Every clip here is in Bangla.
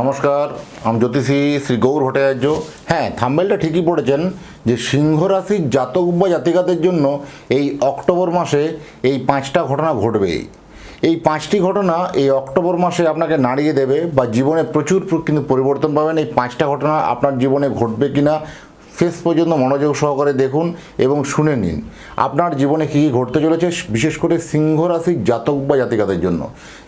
নমস্কার, আমি জ্যোতিষী শ্রী গৌর ভট্টাচার্য। হ্যাঁ থাম্বেলটা ঠিকই পড়েছেন যে সিংহ রাশির জাতক বা জাতিকাদের জন্য এই অক্টোবর মাসে এই পাঁচটা ঘটনা ঘটবে। এই পাঁচটি ঘটনা এই অক্টোবর মাসে আপনাকে নাড়িয়ে দেবে বা জীবনে প্রচুর কিন্তু পরিবর্তন পাবেন। এই পাঁচটা ঘটনা আপনার জীবনে ঘটবে কিনা শেষ পর্যন্ত মনোযোগ সহকারে দেখুন এবং শুনে নিন। আপনার জীবনে কী কী ঘটতে চলেছে, বিশেষ করে সিংহ রাশির জাতক বা জাতিকাদের জন্য।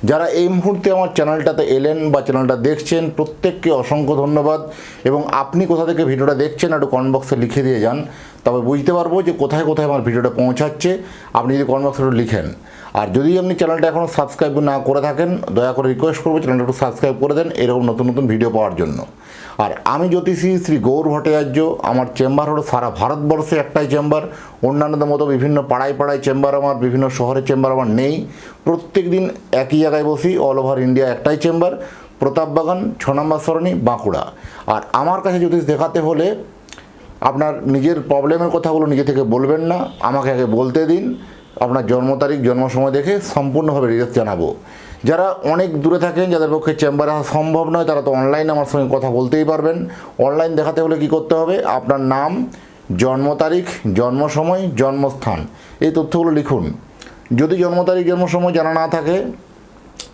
যারা এই মুহূর্তে আমার চ্যানেলটাতে এলেন বা চ্যানেলটা দেখছেন, প্রত্যেককে অসংখ্য ধন্যবাদ এবং আপনি কোথা থেকে ভিডিওটা দেখছেন একটু কমেন্ট বক্সে লিখে দিয়ে যান। তবে বুঝতে পারব যে কোথায় কোথায় আমার ভিডিওটা পৌঁছাচ্ছে। আপনি যদি কমেন্ট বক্সে একটু লিখেন। আর যদি আপনি চ্যানেলটা এখনও সাবস্ক্রাইব না করে থাকেন, দয়া করে রিকোয়েস্ট করব চ্যানেলটা একটু সাবস্ক্রাইব করে দেন, এরকম নতুন নতুন ভিডিও পাওয়ার জন্য। আর আমি জ্যোতিষী শ্রী গৌর ভট্টাচার্য, আমার চেম্বার হলো সারা ভারতবর্ষে একটাই চেম্বার। অন্যান্যদের মতো বিভিন্ন পাড়ায় পাড়ায় চেম্বার আমার, বিভিন্ন শহরের চেম্বার আমার নেই। প্রত্যেক দিন একই জায়গায় বসি অল ওভার ইন্ডিয়া একটাই চেম্বার। প্রতাপবাগান ছ নম্বর সরণি, বাঁকুড়া। আর আমার কাছে জ্যোতিষ দেখাতে হলে, আপনার নিজের প্রবলেমের কথাগুলো নিজে থেকে বলবেন না, আমাকে আগে বলতে দিন। আপনার জন্ম তারিখ, জন্ম সময় দেখে সম্পূর্ণভাবে রিজাল্ট জানাব। যারা অনেক দূরে থাকেন, যাদের পক্ষে চেম্বারে আসা সম্ভব নয়, তারা তো অনলাইনে আমার সঙ্গে কথা বলতেই পারবেন। অনলাইন দেখাতে হলে কি করতে হবে? আপনার নাম, জন্ম তারিখ, জন্ম সময়, জন্মস্থান। এই তথ্যগুলো লিখুন। যদি জন্ম তারিখ, জন্ম সময় জানা না থাকে,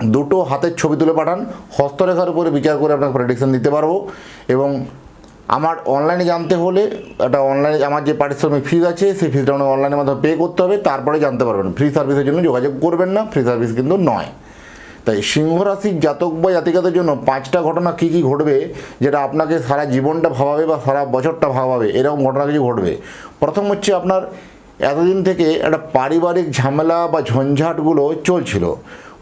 দুটো হাতের ছবি তুলে পাঠান। হস্তরেখার উপরে বিচার করে আপনাকে প্রেডিকশান দিতে পারব। এবং আমার অনলাইনে জানতে হলে একটা অনলাইনে আমার যে পারিশ্রমিক ফিজ আছে, সেই ফিজটা অনলাইনের মাধ্যমে পে করতে হবে। তারপরে জানতে পারবেন। ফ্রি সার্ভিসের জন্য যোগাযোগ করবেন না ফ্রি সার্ভিস কিন্তু নয়। তাই সিংহ রাশির জাতক বা জাতিকাদের জন্য পাঁচটা ঘটনা কী কী ঘটবে যেটা আপনাকে সারা জীবনটা ভাবাবে বা সারা বছরটা ভাবাবে, এরকম ঘটনা কিছু ঘটবে। প্রথম হচ্ছে আপনার এতদিন থেকে একটা পারিবারিক ঝামেলা বা ঝঞ্ঝাটগুলো চলছিল।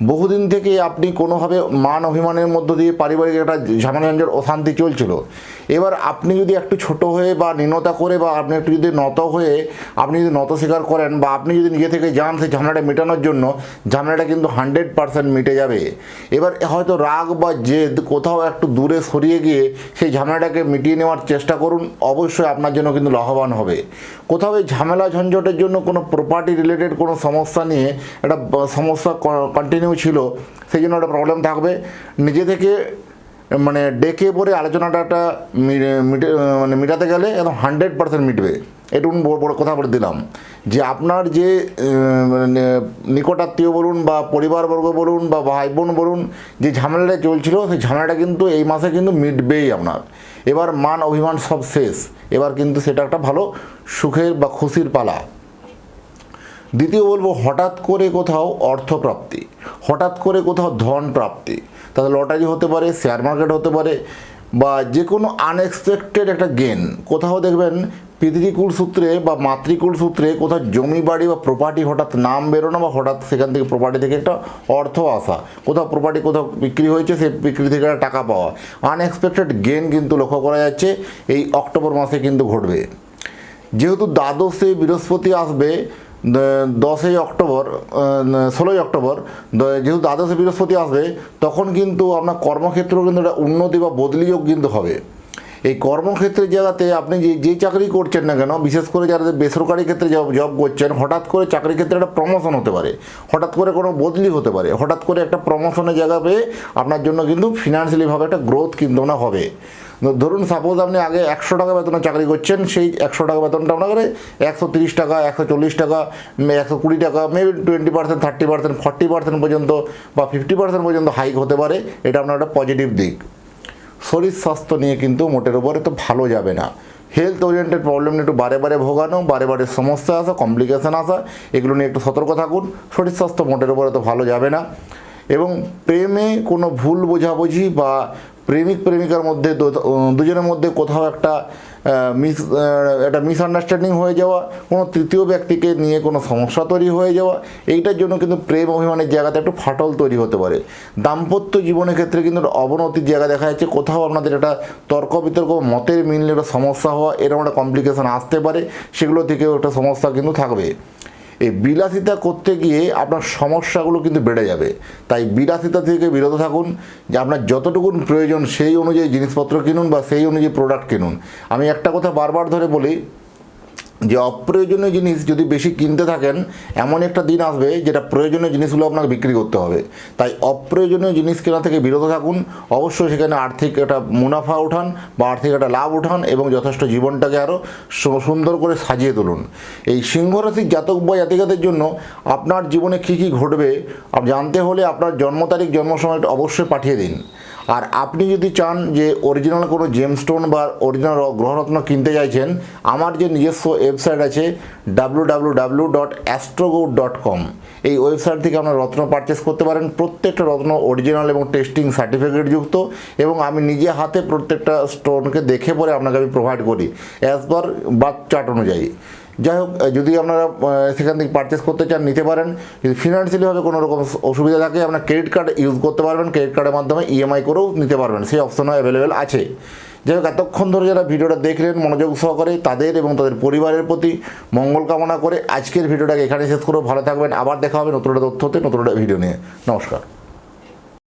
বহুদিন থেকে আপনি কোনোভাবে মান অভিমানের মধ্য দিয়ে পারিবারিক একটা ঝামেলা অশান্তি চলছিল। এবার আপনি যদি একটু ছোট হয়ে বা নিনতা করে বা আপনি একটু যদি নত হয়ে আপনি যদি নত স্বীকার করেন বা আপনি যদি নিজে থেকে যান সেই ঝামেলাটা মেটানোর জন্য, ঝামেলাটা কিন্তু হান্ড্রেড পারসেন্ট মিটে যাবে। এবার হয়তো রাগ বা জেদ কোথাও একটু দূরে সরিয়ে গিয়ে সেই ঝামেলাটাকে মিটিয়ে নেওয়ার চেষ্টা করুন, অবশ্যই আপনার জন্য কিন্তু লাভবান হবে। কোথাও এই ঝামেলা ঝঞ্ঝটের জন্য কোনো প্রপার্টি রিলেটেড কোনো সমস্যা নিয়ে একটা সমস্যা কন্টিনিউ ছিল, সেই জন্য একটা প্রবলেম থাকবে। নিজে থেকে মানে ডেকে পরে আলোচনাটা মিটে মানে মেটাতে গেলে একদম হান্ড্রেড পার্সেন্ট মিটবে। এটুকু বড় কথা বলে দিলাম। যে আপনার যে মানে নিকটাত্মীয় বলুন বা পরিবারবর্গ বলুন বা ভাই বোন বলুন, যে ঝামেলাটা চলছিল, সেই ঝামেলাটা কিন্তু এই মাসে কিন্তু মিটবেই আপনার। এবার মান অভিমান সব শেষ। এবার কিন্তু সেটা একটা ভালো সুখের বা খুশির পালা। দ্বিতীয় বলব, হঠাৎ করে কোথাও অর্থপ্রাপ্তি, হঠাৎ করে কোথাও ধন প্রাপ্তি তাহলে লটারি হতে পারে শেয়ার মার্কেট হতে পারে, বা যে কোনো আনএক্সপেক্টেড একটা গেন কোথাও দেখবেন পিতৃকুল সূত্রে বা মাতৃকুল সূত্রে কোথাও জমি বাড়ি বা প্রপার্টি হঠাৎ নাম বেরোনো বা হঠাৎ সেখান থেকে প্রপার্টি থেকে একটা অর্থ আসা। কোথাও প্রপার্টি কোথাও বিক্রি হয়েছে সেই বিক্রি থেকে একটা টাকা পাওয়া। আনএক্সপেক্টেড গেন কিন্তু লক্ষ্য করা যাচ্ছে, এই অক্টোবর মাসে কিন্তু ঘটবে। যেহেতু দ্বাদশে বৃহস্পতি আসবে দশই অক্টোবর ষোলোই অক্টোবর যেহেতু দ্বাদশে বৃহস্পতি আসবে, তখন কিন্তু আপনার কর্মক্ষেত্র কিন্তু একটা উন্নতি বা বদলিযোগ কিন্তু হবে। এই কর্মক্ষেত্রের জায়গাতে আপনি যে যে চাকরি করছেন না কেন, বিশেষ করে যারা বেসরকারি ক্ষেত্রে জব জব করছেন, হঠাৎ করে চাকরির ক্ষেত্রে একটা প্রমোশন হতে পারে, হঠাৎ করে কোনো বদলি হতে পারে, হঠাৎ করে একটা প্রমোশনের জায়গা পেয়ে আপনার জন্য কিন্তু ফিনান্সিয়ালিভাবে একটা গ্রোথ কিন্তু না হবে। ধরুন সাপোজ আপনি আগে একশো টাকা বেতনে চাকরি করছেন, সেই একশো টাকা বেতনটা আপনার একশো তিরিশ টাকা, একশো চল্লিশ টাকা একশো কুড়ি টাকা maybe twenty percent thirty percent forty percent পর্যন্ত বা ফিফটি পার্সেন্ট পর্যন্ত হাইক হতে পারে। এটা আপনার একটা পজিটিভ দিক। শরীর স্বাস্থ্য নিয়ে কিন্তু মোটের উপরে তো ভালো যাবে না। হেলথ ওরিয়েন্টেড প্রবলেম নিয়ে একটু বারে বারে ভোগানো, বারে বারে সমস্যা আসা কমপ্লিকেশান আসা, এগুলো নিয়ে একটু সতর্ক থাকুন। শরীর স্বাস্থ্য মোটের উপরে তো ভালো যাবে না। এবং প্রেমে কোনো ভুল বোঝাবুঝি বা প্রেমিক প্রেমিকার মধ্যে দুজনের মধ্যে কোথাও একটা মিস একটা মিসআন্ডারস্ট্যান্ডিং হয়ে যাওয়া, কোনো তৃতীয় ব্যক্তিকে নিয়ে কোনো সমস্যা তৈরি হয়ে যাওয়া, এইটার জন্য কিন্তু প্রেম অভিমানের জায়গাতে একটু ফাটল তৈরি হতে পারে। দাম্পত্য জীবনের ক্ষেত্রে কিন্তু অবনতির জায়গা দেখা যাচ্ছে, কোথাও আপনাদের একটা তর্ক বিতর্ক, মতের মিললে একটা সমস্যা হওয়া, এরকম একটা কমপ্লিকেশান আসতে পারে, সেগুলো থেকেও একটা সমস্যা কিন্তু থাকবে। এই বিলাসিতা করতে গিয়ে আপনার সমস্যাগুলো কিন্তু বেড়ে যাবে। তাই বিলাসিতা থেকে বিরত থাকুন, যে আপনার যতটুকুন প্রয়োজন সেই অনুযায়ী জিনিসপত্র কিনুন বা সেই অনুযায়ী প্রোডাক্ট কিনুন। আমি একটা কথা বারবার ধরে বলি যে অপ্রয়োজনীয় জিনিস যদি বেশি কিনতে থাকেন, এমন একটা দিন আসবে যেটা প্রয়োজনীয় জিনিসগুলো আপনাকে বিক্রি করতে হবে। তাই অপ্রয়োজনীয় জিনিস কেনা থেকে বিরত থাকুন। অবশ্যই সেখানে আর্থিক একটা মুনাফা উঠান বা আর্থিক একটা লাভ উঠান এবং যথেষ্ট জীবনটাকে আরও সুন্দর করে সাজিয়ে তুলুন। এই সিংহ রাশির জাতক বা জাতিকাদের জন্য আপনার জীবনে কী কী ঘটবে জানতে হলে আপনার জন্ম তারিখ, জন্ম সময়টা অবশ্যই পাঠিয়ে দিন। আর আপনি যদি চান যে অরিজিনাল কোনো জেমস্টোন বা অরিজিনাল গ্রহরত্ন কিনতে চাইছেন, আমার যে নিজস্ব ওয়েবসাইট আছে W dot Astrogaur dot com এই ওয়েবসাইট থেকে আপনার রত্ন পারচেস করতে পারেন। প্রত্যেকটা রত্ন অরিজিনাল এবং টেস্টিং সার্টিফিকেট যুক্ত এবং আমি নিজে হাতে প্রত্যেকটা স্টোনকে দেখে পরে আপনাকে আমি প্রোভাইড করি অ্যাজ পার বার্থ চার্ট অনুযায়ী। যাই হোক যদি আপনারা সেখান থেকে পারচেস করতে চান, নিতে পারেন। যদি ফিনান্সিয়ালিভাবে কোনো রকম অসুবিধা থাকে, আপনার ক্রেডিট কার্ড ইউজ করতে পারবেন। ক্রেডিট কার্ডের মাধ্যমে ইএমআই করেও নিতে পারবেন। সেই অপশনও অ্যাভেলেবেল আছে। যাই হোক এতক্ষণ ধরে যারা ভিডিওটা দেখলেন, মনোযোগ সহকারে তাদের এবং তাদের পরিবারের প্রতি মঙ্গল কামনা করে আজকের ভিডিওটাকে এখানে শেষ করে ভালো থাকবেন। আবার দেখা হবে নতুন তথ্যতে নতুন একটা ভিডিও নিয়ে। নমস্কার।